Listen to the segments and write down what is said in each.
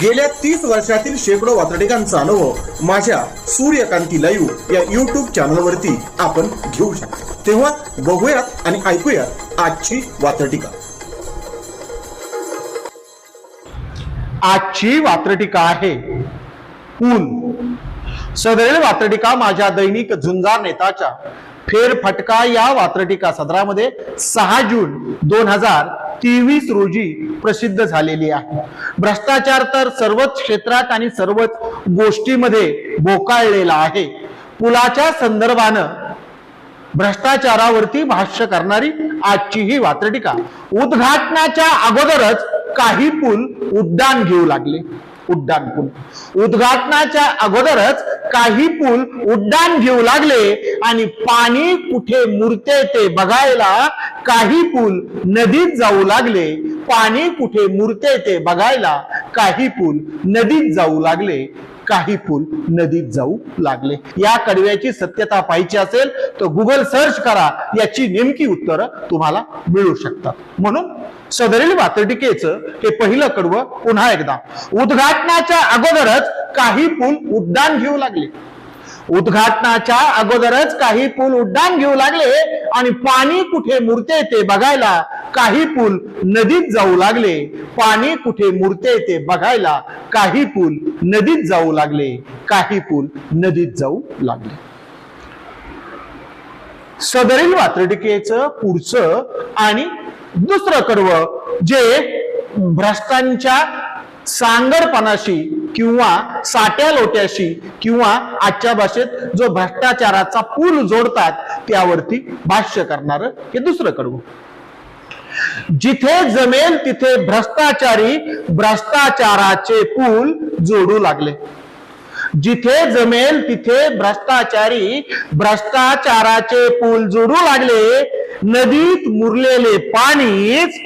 गेल्या तीस वर्षातील शेकडो वातडिकांचा अनुभव माझ्या सूर्यकांती लाईव्ह या युट्यूब चॅनलवरती आपण घेऊ शकतो. तेव्हा बघूयात आणि ऐकूयात आजची वातडिका आजची वात्रटिका आहे पूल सदैव वात्रटिका माझ्या दैनिक झुंजार नेताच्या. फेरफटका या वात्रटिका सदरामध्ये सहा जून दोन हजार तेवीस रोजी प्रसिद्ध झालेली आहे. भ्रष्टाचार तर सर्वच क्षेत्रात आणि सर्वच गोष्टीमध्ये बोकाळलेला आहे. पुलाच्या संदर्भानं भ्रष्टाचारावरती भाष्य करणारी आजची ही वात्रटिका. उद्घाटनाच्या अगोदरच काही पूल उड्डाण घेऊ लागले. उड्डाण पूल. उद्घाटनाच्या अगोदरच काही पूल उड्डाण घेऊ लागले आणि पाणी कुठे मुरते ते बघायला काही पूल नदीत जाऊ लागले. पाणी कुठे मुरते ते बघायला काही पूल नदीत जाऊ लागले. काही पूल नदीत जाऊ लागले. या कडव्याची सत्यता पाहिजे असेल तर गुगल सर्च करा. याची नेमकी उत्तरं तुम्हाला मिळू शकतात. म्हणून सदरील वातडिकेचं हे पहिलं कडवं पुन्हा एकदा. उद्घाटनाच्या अगोदरच काही पूल उड्डाण घेऊ लागले. उद्घाटनाच्या अगोदरच काही पूल उड्डाण घेऊ लागले आणि पाणी कुठे मुरते ते बघायला काही पूल नदीत जाऊ लागले. पाणी कुठे मुरते ते बघायला काही पूल नदीत जाऊ लागले. काही पूल नदीत जाऊ लागले. सदरील वात्रटिकेचं पुढचं आणि दुसरं कडवं जे भ्रष्टांच्या सांगडपणाशी किंवा साट्या लोट्याशी किंवा आजच्या भाषेत जो भ्रष्टाचाराचा पूल जोडतात त्यावरती भाष्य करणार हे दुसरं कडवं जिथे जमेल तिथे भ्रष्टाचारी भ्रष्टाचाराचे पूल जोडू लागले. जिथे जमेल तिथे भ्रष्टाचारी भ्रष्टाचाराचे पूल जोडू लागले. नदीत मुरलेले पाणीच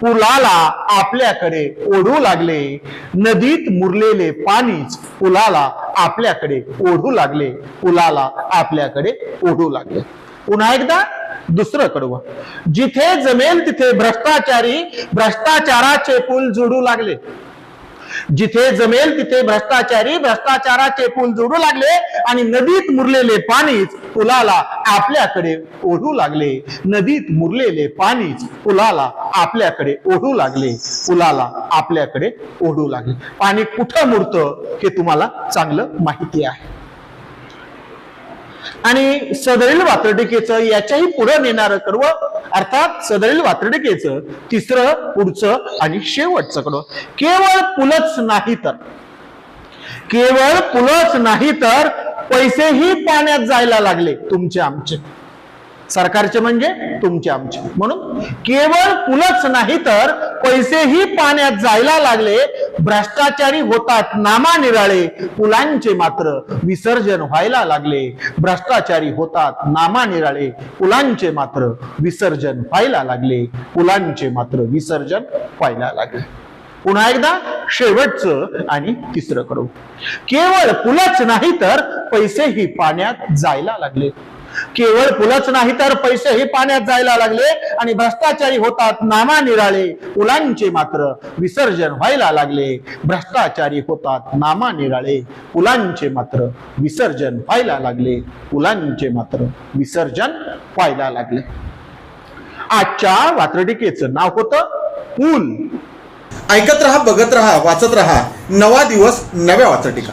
पुलाला आपल्याकडे ओढू लागले. नदीत मुरलेले पाणीच पुलाला आपल्याकडे ओढू लागले. पुलाला आपल्याकडे ओढू लागले. पुन्हा एकदा दुसरं कडवं. जिथे जमेल तिथे भ्रष्टाचारी भ्रष्टाचाराचे पूल जोडू लागले. जिथे जमेल तिथे भ्रष्टाचारी भ्रष्टाचाराचे पूल जोडू लागले आणि नदीत मुरलेले पाणीच पुलाला आपल्याकडे ओढू लागले. नदीत मुरलेले पाणीच पुलाला आपल्याकडे ओढू लागले. पुलाला आपल्याकडे ओढू लागले. पाणी कुठं मुरतं हे तुम्हाला चांगलं माहिती आहे. आणि सदरील वात्रटिकेचं याच्याही पुढे नेणारं कर्व अर्थात सदरील वात्रटिकेचं तिसरं पुढचं आणि शेवटचं कडव केवळ पुलच नाही तर केवळ पुलच नाही तर पैसेही पाण्यात जायला लागले तुमचे आमचे. सरकारचे म्हणजे तुमचे आमचे. म्हणून केवळ पुलच नाही तर पैसेही पाण्यात जायला लागले भ्रष्टाचारी होतात नामानिराळे पुलांचे मात्र विसर्जन व्हायला लागले. भ्रष्टाचारी होतात नामानिराळे पुलांचे मात्र विसर्जन व्हायला लागले. पुलांचे मात्र विसर्जन व्हायला लागले. पुन्हा एकदा शेवटचं आणि तिसरं करू. केवळ पुलच नाही तर पैसेही पाण्यात जायला लागले. केवळ पुलच नाही तर पैसेही पाण्यात जायला लागले आणि भ्रष्टाचारी होतात नामा निराळे. पुलांचे मात्र विसर्जन व्हायला लागले. भ्रष्टाचारी होतात नामानिराळे पुलांचे मात्र विसर्जन व्हायला लागले. पुलांचे मात्र विसर्जन व्हायला लागले. आजच्या वात्रटिकेचं नाव होतं पूल ऐकत रहा बघत रहा वाचत रहा. नवा दिवस नव्या वाचटिका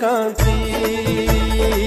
कांसी